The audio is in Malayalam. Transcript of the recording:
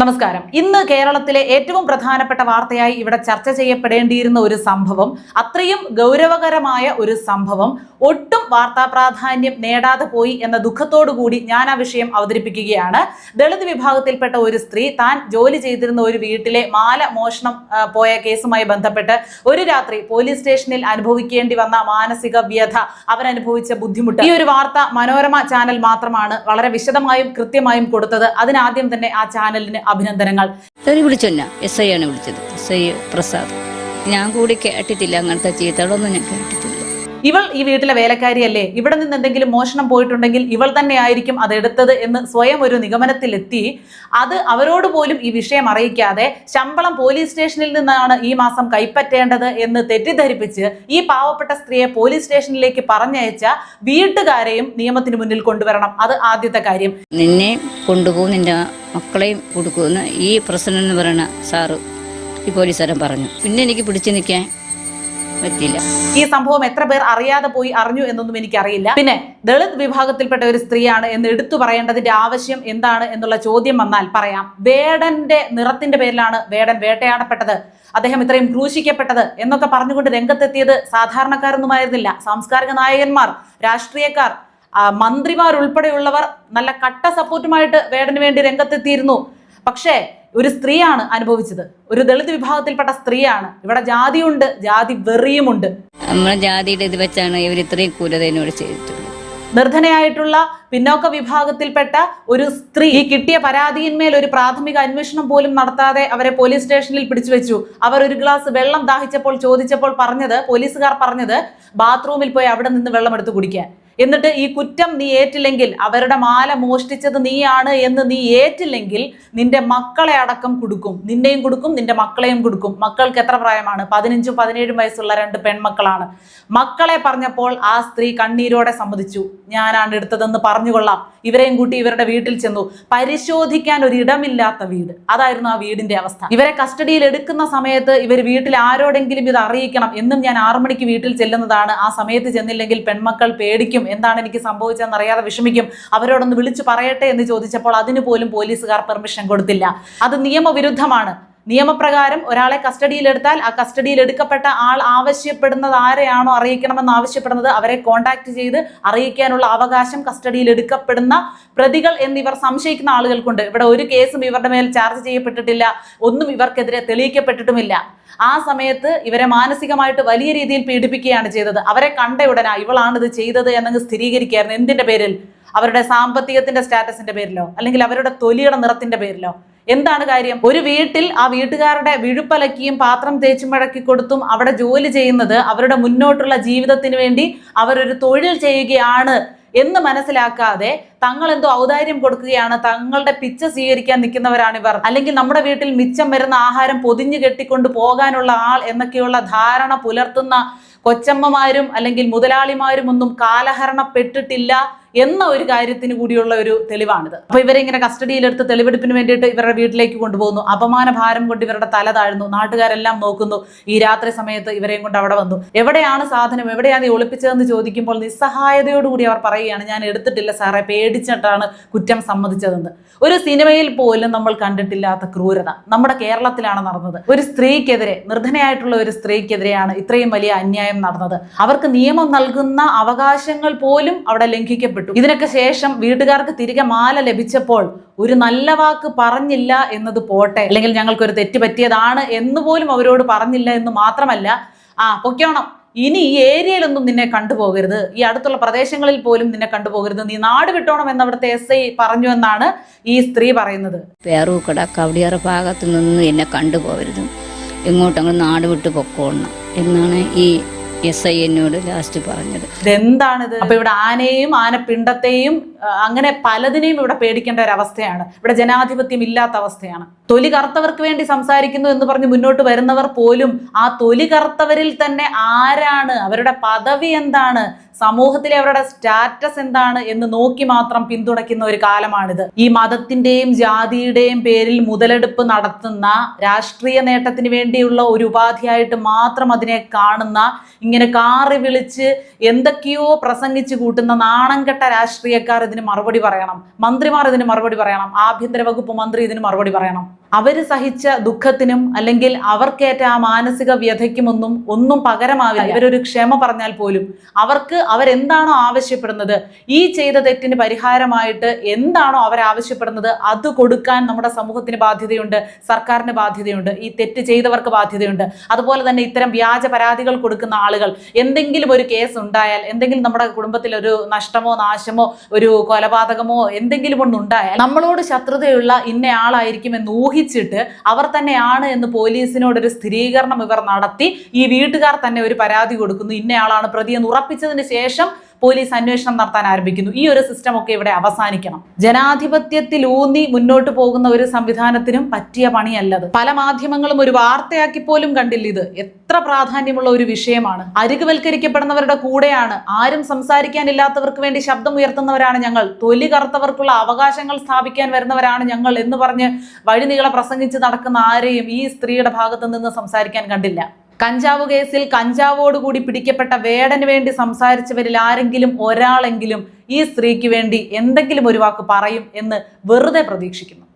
നമസ്കാരം. ഇന്ന് കേരളത്തിലെ ഏറ്റവും പ്രധാനപ്പെട്ട വാർത്തയായി ഇവിടെ ചർച്ച ചെയ്യപ്പെടേണ്ടിയിരുന്ന ഒരു സംഭവം അത്രയും ഗൗരവകരമായ ഒരു സംഭവം ഒട്ടും വാർത്താ പ്രാധാന്യം നേടാതെ പോയി എന്ന കൂടി ഞാൻ ആ വിഷയം അവതരിപ്പിക്കുകയാണ്. ദളിത് വിഭാഗത്തിൽപ്പെട്ട ഒരു സ്ത്രീ താൻ ജോലി ചെയ്തിരുന്ന ഒരു വീട്ടിലെ മാല മോഷണം പോയ കേസുമായി ബന്ധപ്പെട്ട് ഒരു രാത്രി പോലീസ് സ്റ്റേഷനിൽ അനുഭവിക്കേണ്ടി വന്ന മാനസിക വ്യഥ അവരനുഭവിച്ച ബുദ്ധിമുട്ട് ഈ ഒരു വാർത്ത മനോരമ ചാനൽ മാത്രമാണ് വളരെ വിശദമായും കൃത്യമായും കൊടുത്തത്. അതിനാദ്യം തന്നെ ആ ചാനലിന് അഭിനന്ദനങ്ങൾ. തെറി വിളിച്ചല്ല എസ് ഐ ആണ് വിളിച്ചത്. S I Prasad. ഞാൻ കൂടി കേട്ടിട്ടില്ല അങ്ങനത്തെ ചീത്തകളൊന്നും ഞാൻ കേട്ടിട്ടില്ല. ഇവൾ ഈ വീട്ടിലെ വേലക്കാരിയല്ലേ? ഇവിടെ നിന്ന് എന്തെങ്കിലും മോഷണം പോയിട്ടുണ്ടെങ്കിൽ ഇവൾ തന്നെ ആയിരിക്കും അത് എടുത്തത് എന്ന് സ്വയം ഒരു നിഗമനത്തിലെത്തി. അത് അവരോട് പോലും ഈ വിഷയം അറിയിക്കാതെ ശമ്പളം പോലീസ് സ്റ്റേഷനിൽ നിന്നാണ് ഈ മാസം കൈപ്പറ്റേണ്ടത് എന്ന് തെറ്റിദ്ധരിപ്പിച്ച് ഈ പാവപ്പെട്ട സ്ത്രീയെ പോലീസ് സ്റ്റേഷനിലേക്ക് പറഞ്ഞയച്ച വീട്ടുകാരെയും നിയമത്തിന് മുന്നിൽ കൊണ്ടുവരണം. അത് ആദ്യത്തെ കാര്യം. നിന്നെ കൊണ്ടുപോകും നിന്റെ മക്കളെയും കൊടുക്കുമെന്ന് ഈ പ്രസിഡന്റ് എന്ന് പറയുന്ന സാറ് ഈ പോലീസുകാരൻ പറഞ്ഞു. പിന്നെ എനിക്ക് പിടിച്ചു നിൽക്കാൻ പറ്റില്ല ഈ സംഭവം എത്ര പേർ അറിയാതെ പോയി അറിഞ്ഞു എന്നൊന്നും എനിക്കറിയില്ല. പിന്നെ ദളിത് വിഭാഗത്തിൽപ്പെട്ട ഒരു സ്ത്രീയാണ് എന്ന് എടുത്തു പറയേണ്ടതിന്റെ ആവശ്യം എന്താണ് എന്നുള്ള ചോദ്യം വന്നാൽ പറയാം. വേടന്റെ നിറത്തിന്റെ പേരിലാണ് വേടൻ വേട്ടയാടപ്പെട്ടത്. അദ്ദേഹം ഇത്രയും ക്രൂശിക്കപ്പെട്ടത് എന്നൊക്കെ പറഞ്ഞുകൊണ്ട് രംഗത്തെത്തിയത് സാധാരണക്കാരൊന്നുമായിരുന്നില്ല. സാംസ്കാരിക നായകന്മാർ രാഷ്ട്രീയക്കാർ മന്ത്രിമാർ ഉൾപ്പെടെയുള്ളവർ നല്ല കട്ട സപ്പോർട്ടുമായിട്ട് വേടന് വേണ്ടി രംഗത്തെത്തിയിരുന്നു. പക്ഷേ ഒരു സ്ത്രീയാണ് അനുഭവിച്ചത്. ഒരു ദളിത് വിഭാഗത്തിൽപ്പെട്ട സ്ത്രീയാണ്. ഇവിടെ ജാതിയുണ്ട് ജാതി വെറിയുമുണ്ട്. നമ്മളെ ജാതിയുടെ ഇത് വെച്ചാണ് ഇവർ ഇത്രയും ക്രൂരത എന്നോട് ചെയ്തിട്ടുള്ളത്. നിർധനയായിട്ടുള്ള പിന്നോക്ക വിഭാഗത്തിൽപ്പെട്ട ഒരു സ്ത്രീ ഈ കിട്ടിയ പരാതിയിന്മേൽ ഒരു പ്രാഥമിക അന്വേഷണം പോലും നടത്താതെ അവരെ പോലീസ് സ്റ്റേഷനിൽ പിടിച്ചു വെച്ചു അവർ ഒരു ഗ്ലാസ് വെള്ളം ദാഹിച്ചപ്പോൾ ചോദിച്ചപ്പോൾ പറഞ്ഞത് പോലീസുകാർ പറഞ്ഞത് ബാത്റൂമിൽ പോയി അവിടെ നിന്ന് വെള്ളം എടുത്ത് കുടിക്കാൻ. എന്നിട്ട് ഈ കുറ്റം നീ ഏറ്റില്ലെങ്കിൽ അവരുടെ മാല മോഷ്ടിച്ചത് നീയാണ് എന്ന് നീ ഏറ്റില്ലെങ്കിൽ നിന്റെ മക്കളെ അടക്കം കൊടുക്കും. നിന്നെയും കൊടുക്കും നിന്റെ മക്കളെയും കൊടുക്കും. മക്കൾക്ക് എത്ര പ്രായമാണ്? പതിനഞ്ചും പതിനേഴും വയസ്സുള്ള രണ്ട് പെൺമക്കളാണ്. മക്കളെ പറഞ്ഞപ്പോൾ ആ സ്ത്രീ കണ്ണീരോടെ സമ്മതിച്ചു. ഞാനാണ് എടുത്തതെന്ന് പറഞ്ഞുകൊള്ളാം. ഇവരെയും കൂട്ടി ഇവരുടെ വീട്ടിൽ ചെന്നു. പരിശോധിക്കാൻ ഒരു ഇടമില്ലാത്ത വീട്. അതായിരുന്നു ആ വീടിന്റെ അവസ്ഥ. ഇവരെ കസ്റ്റഡിയിൽ എടുക്കുന്ന സമയത്ത് ഇവർ വീട്ടിൽ ആരോടെങ്കിലും ഇത് അറിയിക്കണം. എന്നും ഞാൻ ആറു മണിക്ക് വീട്ടിൽ ചെല്ലുന്നതാണ്. ആ സമയത്ത് ചെന്നില്ലെങ്കിൽ പെൺമക്കൾ പേടിക്കും. എന്താണ് എനിക്ക് സംഭവിച്ചതെന്ന് അറിയാതെ വിഷമിക്കും. അവരോടൊന്ന് വിളിച്ചു പറയട്ടെ എന്ന് ചോദിച്ചപ്പോൾ അതിന് പോലും പോലീസുകാർ പെർമിഷൻ കൊടുത്തില്ല. അത് നിയമവിരുദ്ധമാണ്. നിയമപ്രകാരം ഒരാളെ കസ്റ്റഡിയിലെടുത്താൽ ആ കസ്റ്റഡിയിൽ എടുക്കപ്പെട്ട ആൾ ആവശ്യപ്പെടുന്നത് ആരെയാണോ അറിയിക്കണമെന്ന് ആവശ്യപ്പെടുന്നത് അവരെ കോണ്ടാക്ട് ചെയ്ത് അറിയിക്കാനുള്ള അവകാശം കസ്റ്റഡിയിൽ എടുക്കപ്പെടുന്ന പ്രതികൾ എന്നിവർ സംശയിക്കുന്ന ആളുകൾക്കുണ്ട്. ഇവിടെ ഒരു കേസും ഇവരുടെ മേൽ ചാർജ് ചെയ്യപ്പെട്ടിട്ടില്ല. ഒന്നും ഇവർക്കെതിരെ തെളിയിക്കപ്പെട്ടിട്ടുമില്ല. ആ സമയത്ത് ഇവരെ മാനസികമായിട്ട് വലിയ രീതിയിൽ പീഡിപ്പിക്കുകയാണ് ചെയ്തത്. അവരെ കണ്ട ഉടനെ ഇവളാണ് ഇത് ചെയ്തത് എന്നങ്ങ് സ്ഥിരീകരിക്കുകയായിരുന്നു. എന്തിന്റെ പേരിൽ? അവരുടെ സാമ്പത്തികത്തിന്റെ സ്റ്റാറ്റസിന്റെ പേരിലോ അല്ലെങ്കിൽ അവരുടെ തൊലിയുടെ നിറത്തിന്റെ പേരിലോ. എന്താണ് കാര്യം? ഒരു വീട്ടിൽ ആ വീട്ടുകാരുടെ വിഴുപ്പലക്കിയും പാത്രം തേച്ചും മഴക്കി കൊടുത്തും അവിടെ ജോലി ചെയ്യുന്നത് അവരുടെ മുന്നോട്ടുള്ള ജീവിതത്തിന് വേണ്ടി അവരൊരു തൊഴിൽ ചെയ്യുകയാണ് എന്ന് മനസ്സിലാക്കാതെ തങ്ങൾ എന്തോ ഔദാര്യം കൊടുക്കുകയാണ് തങ്ങളുടെ പിച്ച സ്വീകരിക്കാൻ നിൽക്കുന്നവരാണ് ഇവർ അല്ലെങ്കിൽ നമ്മുടെ വീട്ടിൽ മിച്ചം വരുന്ന ആഹാരം പൊതിഞ്ഞു കെട്ടിക്കൊണ്ട് പോകാനുള്ള ആൾ എന്നൊക്കെയുള്ള ധാരണ പുലർത്തുന്ന കൊച്ചമ്മമാരും അല്ലെങ്കിൽ മുതലാളിമാരും ഒന്നും കാലഹരണപ്പെട്ടിട്ടില്ല എന്ന ഒരു കാര്യത്തിന് കൂടിയുള്ള ഒരു തെളിവാണിത്. അപ്പൊ ഇവരെ ഇങ്ങനെ കസ്റ്റഡിയിലെടുത്ത് തെളിവെടുപ്പിന് വേണ്ടിയിട്ട് ഇവരുടെ വീട്ടിലേക്ക് കൊണ്ടുപോകുന്നു. അപമാന ഭാരം കൊണ്ട് ഇവരുടെ തല താഴ്ന്നു. നാട്ടുകാരെല്ലാം നോക്കുന്നു. ഈ രാത്രി സമയത്ത് ഇവരെയും കൊണ്ട് അവിടെ വന്നു. എവിടെയാണ് സാധനം? എവിടെയാണ് ഈ ഒളിപ്പിച്ചതെന്ന് ചോദിക്കുമ്പോൾ നിസ്സഹായതയോടുകൂടി അവർ പറയുകയാണ് ഞാൻ എടുത്തിട്ടില്ല സാറേ പേടിച്ചിട്ടാണ് കുറ്റം സമ്മതിച്ചതെന്ന്. ഒരു സിനിമയിൽ പോലും നമ്മൾ കണ്ടിട്ടില്ലാത്ത ക്രൂരത നമ്മുടെ കേരളത്തിലാണ് നടന്നത്. ഒരു സ്ത്രീക്കെതിരെ നിർധനയായിട്ടുള്ള ഒരു സ്ത്രീക്കെതിരെയാണ് ഇത്രയും വലിയ അന്യായം നടന്നത്. അവർക്ക് നിയമം നൽകുന്ന അവകാശങ്ങൾ പോലും അവിടെ ലംഘിക്കപ്പെട്ടു. ഇതിനൊക്കെ ശേഷം വീട്ടുകാർക്ക് തിരികെ മാല ലഭിച്ചപ്പോൾ ഒരു നല്ല വാക്ക് പറഞ്ഞില്ല എന്നത് പോട്ടെ. അല്ലെങ്കിൽ ഞങ്ങൾക്കൊരു തെറ്റ് പറ്റിയതാണ് എന്ന് പോലും അവരോട് പറഞ്ഞില്ല എന്ന് മാത്രമല്ല ആ പൊക്കോണം ഇനി ഈ ഏരിയയിലൊന്നും നിന്നെ കണ്ടുപോകരുത്. ഈ അടുത്തുള്ള പ്രദേശങ്ങളിൽ പോലും നിന്നെ കണ്ടുപോകരുത്. നീ നാട് വിട്ടോണം എന്ന് അവിടുത്തെ എസ് ഐ പറഞ്ഞു എന്നാണ് ഈ സ്ത്രീ പറയുന്നത്. പേറൂക്കട കവടിയാറ ഭാഗത്തു നിന്ന് എന്നെ കണ്ടുപോകരുത്. എങ്ങോട്ടങ്ങ് നാട് വിട്ട് പൊക്കോണം എന്നാണ് ഈ എസ് ഐ എന്നോട് ലാസ്റ്റ് പറഞ്ഞത്. ഇതെന്താണിത്? അപ്പൊ ഇവിടെ ആനയെയും ആനപ്പിണ്ടത്തെയും അങ്ങനെ പലതിനെയും ഇവിടെ പേടിക്കേണ്ട ഒരു അവസ്ഥയാണ് ഇവിടെ ജനാധിപത്യം ഇല്ലാത്ത അവസ്ഥയാണ്. തൊലി കറുത്തവർക്ക് വേണ്ടി സംസാരിക്കുന്നു എന്ന് പറഞ്ഞ് മുന്നോട്ട് വരുന്നവർ പോലും ആ തൊലി കറുത്തവരിൽ തന്നെ ആരാണ്? അവരുടെ പദവി എന്താണ്? സമൂഹത്തിലെ അവരുടെ സ്റ്റാറ്റസ് എന്താണ് എന്ന് നോക്കി മാത്രം പിന്തുണയ്ക്കുന്ന ഒരു കാലമാണിത്. ഈ മതത്തിന്റെയും ജാതിയുടെയും പേരിൽ മുതലെടുപ്പ് നടത്തുന്ന രാഷ്ട്രീയ നേട്ടത്തിന് വേണ്ടിയുള്ള ഒരു ഉപാധിയായിട്ട് മാത്രം അതിനെ കാണുന്ന ഇങ്ങനെ കാറി വിളിച്ച് എന്തൊക്കെയോ പ്രസംഗിച്ചു കൂട്ടുന്ന നാണംകെട്ട രാഷ്ട്രീയക്കാർ ഇതിന് മറുപടി പറയണം. മന്ത്രിമാർ ഇതിന് മറുപടി പറയണം. ആഭ്യന്തര വകുപ്പ് മന്ത്രി ഇതിന് മറുപടി പറയണം. അവർ സഹിച്ച ദുഃഖത്തിനും അല്ലെങ്കിൽ അവർക്കേറ്റ ആ മാനസിക വ്യഥയ്ക്കുമൊന്നും ഒന്നും പകരമാവില്ല. ഇവരൊരു ക്ഷമ പറഞ്ഞാൽ പോലും അവർക്ക് അവരെന്താണോ ആവശ്യപ്പെടുന്നത് ഈ ചെയ്ത തെറ്റിന് പരിഹാരമായിട്ട് എന്താണോ അവർ ആവശ്യപ്പെടുന്നത് അത് കൊടുക്കാൻ നമ്മുടെ സമൂഹത്തിന് ബാധ്യതയുണ്ട് സർക്കാരിന് ബാധ്യതയുണ്ട് ഈ തെറ്റ് ചെയ്തവർക്ക് ബാധ്യതയുണ്ട്. അതുപോലെ തന്നെ ഇത്തരം വ്യാജ പരാതികൾ കൊടുക്കുന്ന ആളുകൾ എന്തെങ്കിലും ഒരു കേസ് ഉണ്ടായാൽ എന്തെങ്കിലും നമ്മുടെ കുടുംബത്തിൽ ഒരു നഷ്ടമോ നാശമോ ഒരു കൊലപാതകമോ എന്തെങ്കിലും ഒന്നുണ്ടായാൽ നമ്മളോട് ശത്രുതയുള്ള ഇന്നയാളായിരിക്കും എന്ന് എന്ന് ഊഹിച്ചിട്ട് അവർ തന്നെയാണ് എന്ന് പോലീസിനോടൊരു സ്ഥിരീകരണം ഇവർ നടത്തി. ഈ വീട്ടുകാർ തന്നെ ഒരു പരാതി കൊടുക്കുന്നു. ഇന്നയാളാണ് പ്രതി എന്ന് ഉറപ്പിച്ചതിന് ശേഷം പോലീസ് അന്വേഷണം നടത്താൻ ആരംഭിക്കുന്നു. ഈ ഒരു സിസ്റ്റം ഒക്കെ ഇവിടെ അവസാനിക്കണം. ജനാധിപത്യത്തിൽ ഊന്നി മുന്നോട്ട് പോകുന്ന ഒരു സംവിധാനത്തിനും പറ്റിയ പണിയല്ലത്. പല മാധ്യമങ്ങളും ഒരു വാർത്തയാക്കി പോലും കണ്ടില്ല ഇത്. എത്ര പ്രാധാന്യമുള്ള ഒരു വിഷയമാണ്. അരികുവൽക്കരിക്കപ്പെടുന്നവരുടെ കൂടെയാണ്. ആരും സംസാരിക്കാനില്ലാത്തവർക്ക് വേണ്ടി ശബ്ദം ഉയർത്തുന്നവരാണ് ഞങ്ങൾ. തൊലി കറുത്തവർക്കുള്ള അവകാശങ്ങൾ സ്ഥാപിക്കാൻ വരുന്നവരാണ് ഞങ്ങൾ എന്ന് പറഞ്ഞ് വഴി നീളെ പ്രസംഗിച്ച് നടക്കുന്ന ആരെയും ഈ സ്ത്രീയുടെ ഭാഗത്ത് നിന്ന് സംസാരിക്കാൻ കണ്ടില്ല. കഞ്ചാവ് കേസിൽ കഞ്ചാവോടുകൂടി പിടിക്കപ്പെട്ട വേടന് വേണ്ടി സംസാരിച്ചവരിൽ ആരെങ്കിലും ഒരാളെങ്കിലും ഈ സ്ത്രീക്ക് വേണ്ടി എന്തെങ്കിലും ഒരു വാക്ക് പറയും എന്ന് വെറുതെ പ്രതീക്ഷിക്കുന്നു.